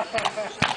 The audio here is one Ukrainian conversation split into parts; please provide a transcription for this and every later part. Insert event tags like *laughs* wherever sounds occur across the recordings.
Gracias. *laughs*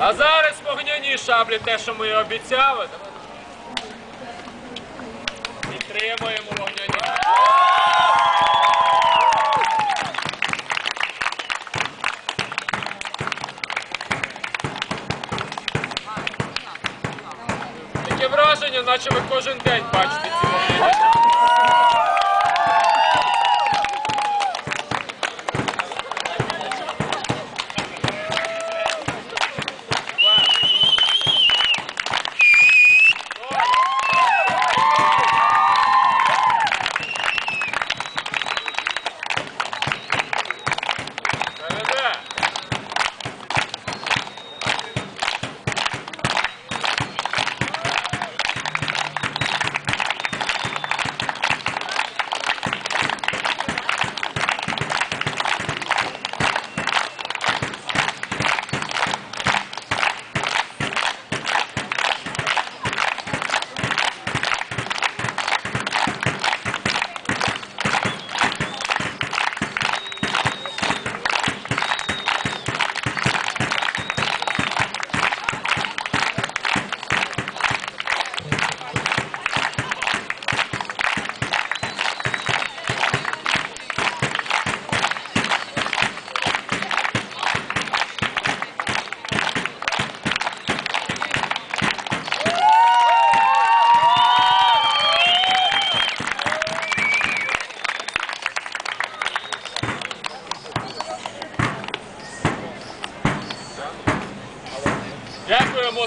А зараз вогняні шаблі, те, що ми обіцяли. Підтримуємо вогняні. Таке враження, наче ви кожен день бачите ці вогняні.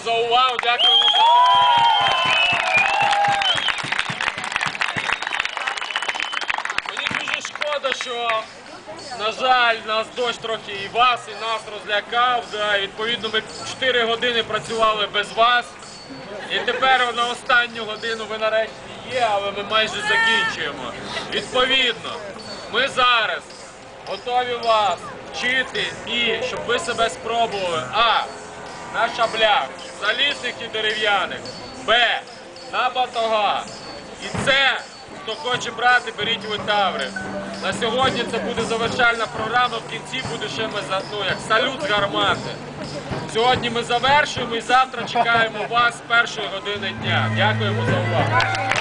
За увагу, дякуємо. Мені дуже шкода, що, на жаль, нас дощ трохи і вас, і нас розлякав. Да, і, відповідно, ми 4 години працювали без вас. І тепер на останню годину ви нарешті є, але ми майже закінчуємо. Відповідно, ми зараз готові вас вчити і щоб ви себе спробували. А. На шаблях, залізних і дерев'яних. Б. На батога. І це, хто хоче брати, беріть ви таври. На сьогодні це буде завершальна програма. В кінці буде ще ми за ну як салют з гармати. Сьогодні ми завершуємо і завтра чекаємо вас з першої години дня. Дякуємо за увагу.